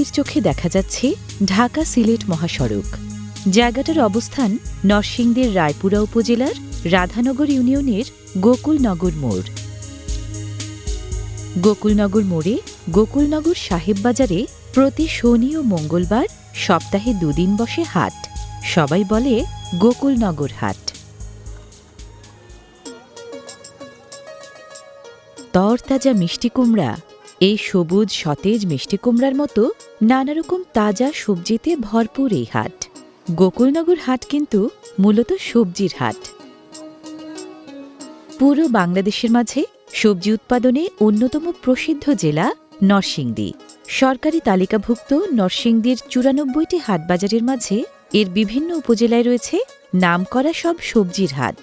পাখির চোখে দেখা যাচ্ছে ঢাকা সিলেট মহাসড়ক। জায়গাটার অবস্থান নরসিংদীর রায়পুরা উপজেলার রাধানগর ইউনিয়নের গোকুলনগর মোড়। গোকুলনগর মোড়ে গোকুলনগর সাহেব বাজারে প্রতি শনি ও মঙ্গলবার সপ্তাহে দুদিন বসে হাট। সবাই বলে গোকুলনগর হাট। তরতাজা মিষ্টি কুমড়া, এই সবুজ সতেজ মিষ্টি কুমড়ার মতো নানা রকম তাজা সবজিতে ভরপুর এই হাট। গোকুলনগর হাট কিন্তু মূলত সবজির হাট। পুরো বাংলাদেশের মাঝে সবজি উৎপাদনে অন্যতম প্রসিদ্ধ জেলা নরসিংদী। সরকারি তালিকাভুক্ত নরসিংদীর চুরানব্বইটি হাটবাজারের মাঝে এর বিভিন্ন উপজেলায় রয়েছে নামকরা সব সবজির হাট।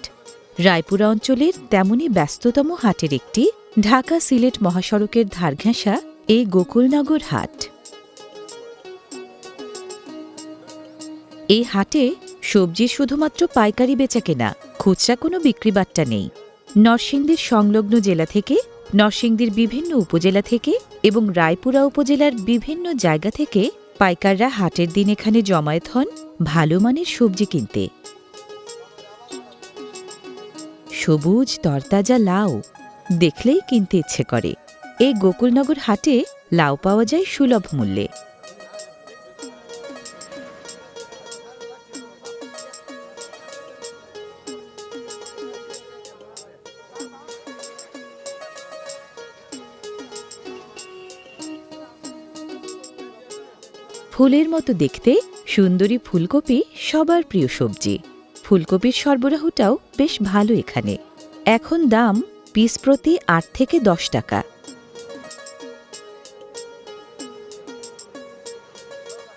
রায়পুরা অঞ্চলের তেমনই ব্যস্ততম হাটের একটি ঢাকা সিলেট মহাসড়কের ধারঘেঁষা এই গোকুলনগর হাট। এই হাটে সবজি শুধুমাত্র পাইকারি বেচা কেনা, খুচরা কোনো বিক্রিবাট্টা নেই। নরসিংদীর সংলগ্ন জেলা থেকে, নরসিংদীর বিভিন্ন উপজেলা থেকে এবং রায়পুরা উপজেলার বিভিন্ন জায়গা থেকে পাইকাররা হাটের দিন এখানে জমায়েত হন ভালো মানের সবজি কিনতে। সবুজ, তরতাজা লাউ, দেখলেই কিনতে ইচ্ছে করে। এই গোকুলনগর হাটে লাউ পাওয়া যায় সুলভ মূল্যে। ফুলের মতো দেখতে সুন্দরী ফুলকপি সবার প্রিয় সবজি। ফুলকপির সরবরাহটাও বেশ ভালো এখানে। এখন দাম পিস প্রতি আট থেকে দশ টাকা।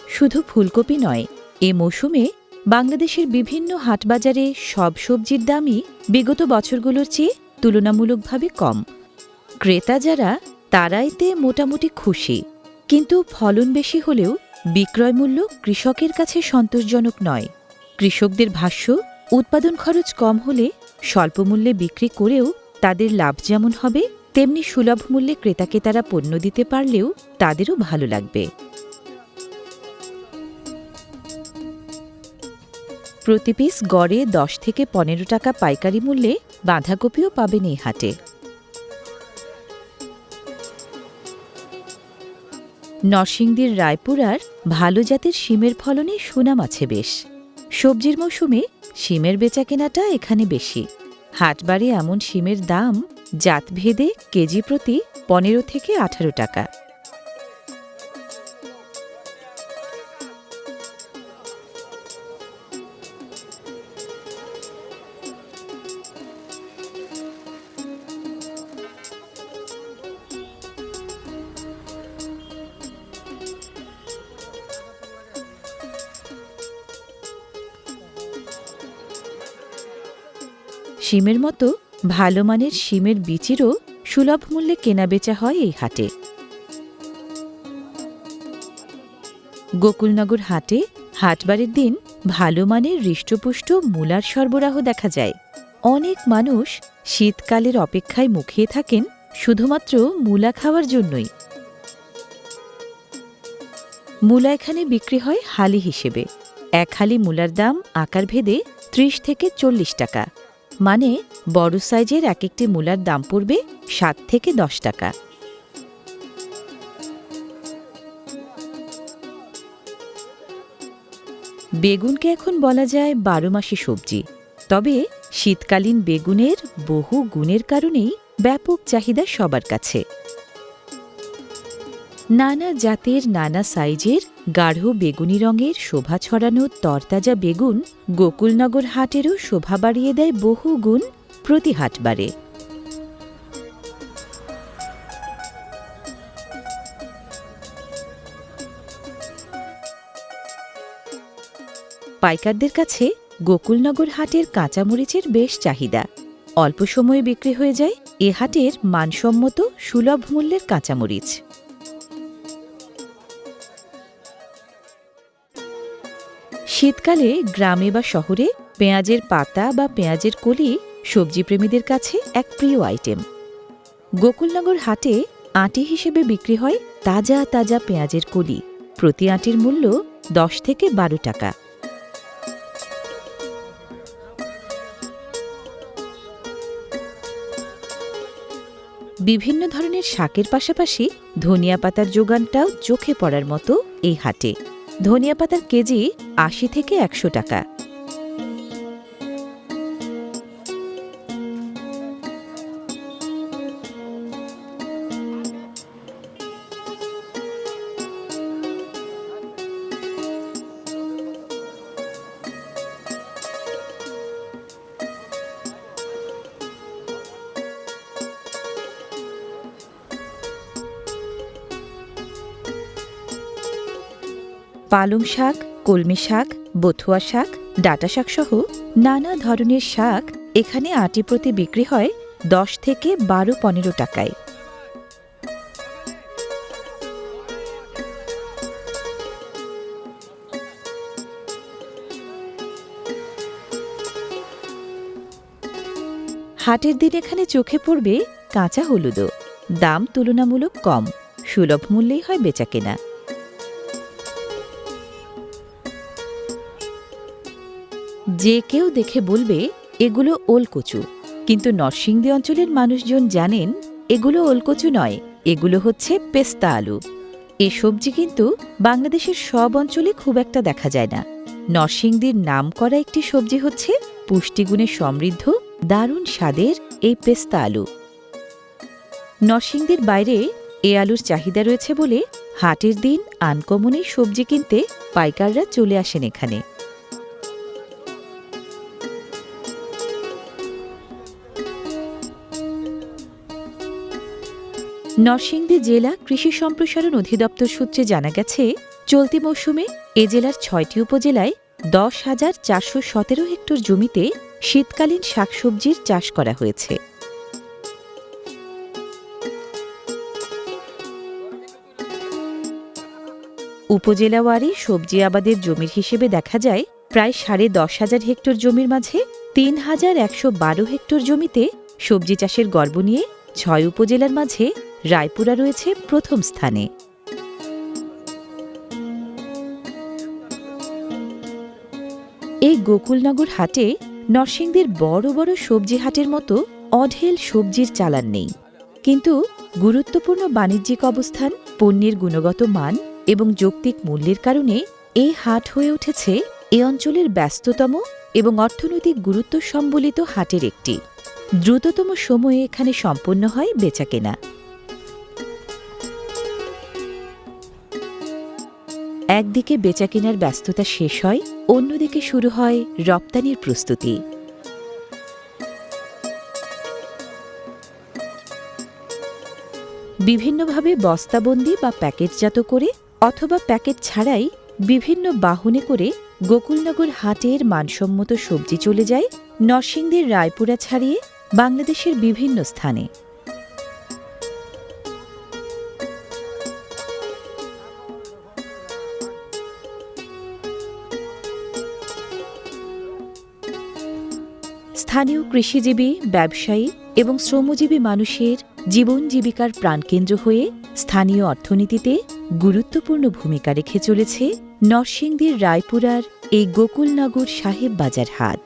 শুধু ফুলকপি নয়, এ মৌসুমে বাংলাদেশের বিভিন্ন হাটবাজারে সব সবজির দামই বিগত বছরগুলোর চেয়ে তুলনামূলকভাবে কম। ক্রেতা যারা তারাইতে মোটামুটি খুশি। কিন্তু ফলন বেশি হলেও বিক্রয় মূল্য কৃষকের কাছে সন্তোষজনক নয়। কৃষকদের ভাষ্য, উৎপাদন খরচ কম হলে স্বল্প মূল্যে বিক্রি করেও তাদের লাভ যেমন হবে, তেমনি সুলভ মূল্যে ক্রেতাকে তারা পণ্য দিতে পারলেও তাদেরও ভালো লাগবে। প্রতি পিস গড়ে দশ থেকে পনেরো টাকা পাইকারি মূল্যে বাঁধাকপিও পাবেন এই হাটে। নরসিংদীর রায়পুরার ভালো জাতের শিমের ফলনে সুনাম আছে বেশ। সবজির মৌসুমে শিমের বেচাকেনাটা এখানে বেশি। হাটবাড়ি এমন শিমের দাম জাতভেদে কেজি প্রতি পনেরো থেকে আঠারো টাকা। শিমের মতো ভালো মানের শিমের বীচিরও সুলভ মূল্যে কেনাবেচা হয় এই হাটে। গোকুলনগর হাটে হাটবারের দিন ভালো মানের হৃষ্টপুষ্ট মূলার সরবরাহ দেখা যায়। অনেক মানুষ শীতকালের অপেক্ষায় মুখিয়ে থাকেন শুধুমাত্র মূলা খাওয়ার জন্যই। মূলা এখানে বিক্রি হয় হালি হিসেবে। এক হালি মূলার দাম আকার ভেদে ত্রিশ থেকে চল্লিশ টাকা। মানে বড় সাইজের এক একটি মূলার দাম পড়বে সাত থেকে দশ টাকা। বেগুনকে এখন বলা যায় বারো মাসে সবজি। তবে শীতকালীন বেগুনের বহু গুণের কারণেই ব্যাপক চাহিদা সবার কাছে। নানা জাতের, নানা সাইজের গাঢ় বেগুনি রঙের শোভা ছড়ানো তরতাজা বেগুন গোকুলনগর হাটেরও শোভা বাড়িয়ে দেয় বহু গুণ প্রতি হাটবারে পাইকারদের কাছে গোকুলনগর হাটের কাঁচামরিচের বেশ চাহিদা। অল্প সময়ে বিক্রি হয়ে যায় এ হাটের মানসম্মত সুলভ মূল্যের কাঁচামরিচ। শীতকালে গ্রামে বা শহরে পেঁয়াজের পাতা বা পেঁয়াজের কলি সবজি প্রেমীদের কাছে এক প্রিয় আইটেম। গোকুলনগর হাটে আঁটি হিসেবে বিক্রি হয় তাজা তাজা পেঁয়াজের কলি। প্রতি আঁটির মূল্য দশ থেকে বারো টাকা। বিভিন্ন ধরনের শাকের পাশাপাশি ধনিয়া পাতার যোগানটাও চোখে পড়ার মতো এই হাটে। ধনিয়া পাতার কেজি আশি থেকে একশো টাকা। পালং শাক, কলমি শাক, বথুয়া শাক, ডাটা শাক সহ নানা ধরনের শাক এখানে আটি প্রতি বিক্রি হয় দশ থেকে বারো পনেরো টাকায়। হাটের দিন এখানে চোখে পড়বে কাঁচা হলুদও। দাম তুলনামূলক কম। সুলভ মূল্যেই হয় বেচাকেনা যে কেউ দেখে বলবে, এগুলো ওলকচু। কিন্তু নরসিংদী অঞ্চলের মানুষজন জানেন, এগুলো ওলকচু নয়, এগুলো হচ্ছে পেস্তা আলু। এ সবজি কিন্তু বাংলাদেশের সব অঞ্চলে খুব একটা দেখা যায় না। নরসিংদীর নাম করা একটি সবজি হচ্ছে পুষ্টিগুণে সমৃদ্ধ, দারুণ স্বাদের এই পেস্তা আলু। নরসিংদীর বাইরে এ আলুর চাহিদা রয়েছে বলে হাটের দিন আনকমনে সবজি কিনতে পাইকাররা চলে আসেন এখানে। নরসিংদী জেলা কৃষি সম্প্রসারণ অধিদপ্তর সূত্রে জানা গেছে, চলতি মৌসুমে এ জেলার ছয়টি উপজেলায় দশ হাজার চারশো সতেরো হেক্টর জমিতে শীতকালীন শাকসবজির চাষ করা হয়েছে। উপজেলাওয়ারি সবজি আবাদের জমির হিসেবে দেখা যায়, প্রায় সাড়ে দশ হাজার হেক্টর জমির মাঝে তিন হাজার একশো বারো হেক্টর জমিতে সবজি চাষের গর্ব নিয়ে ছয় উপজেলার মাঝে রায়পুরা রয়েছে প্রথম স্থানে। এই গোকুলনগর হাটে নরসিংদীর বড় বড় সবজি হাটের মতো অঢেল সবজির চালান নেই। কিন্তু গুরুত্বপূর্ণ বাণিজ্যিক অবস্থান, পণ্যের গুণগত মান এবং যৌক্তিক মূল্যের কারণে এই হাট হয়ে উঠেছে এ অঞ্চলের ব্যস্ততম এবং অর্থনৈতিক গুরুত্ব সম্বলিত হাটের একটি। দ্রুততম সময়ে এখানে সম্পন্ন হয় বেচাকেনা। একদিকে বেচাকেনার ব্যস্ততা শেষ হয়, অন্যদিকে শুরু হয় রপ্তানির প্রস্তুতি। বিভিন্নভাবে বস্তাবন্দি বা প্যাকেটজাত করে অথবা প্যাকেট ছাড়াই বিভিন্ন বাহনে করে গোকুলনগর হাটের মানসম্মত সবজি চলে যায়, নরসিংদীর রায়পুরা ছাড়িয়ে বাংলাদেশের বিভিন্ন স্থানে। স্থানীয় কৃষিজীবী, ব্যবসায়ী এবং শ্রমজীবী মানুষের জীবন জীবিকার প্রাণকেন্দ্র হয়ে স্থানীয় অর্থনীতিতে গুরুত্বপূর্ণ ভূমিকা রেখে চলেছে নরসিংদীর রায়পুরার এই গোকুলনগর সাহেব বাজার হাট।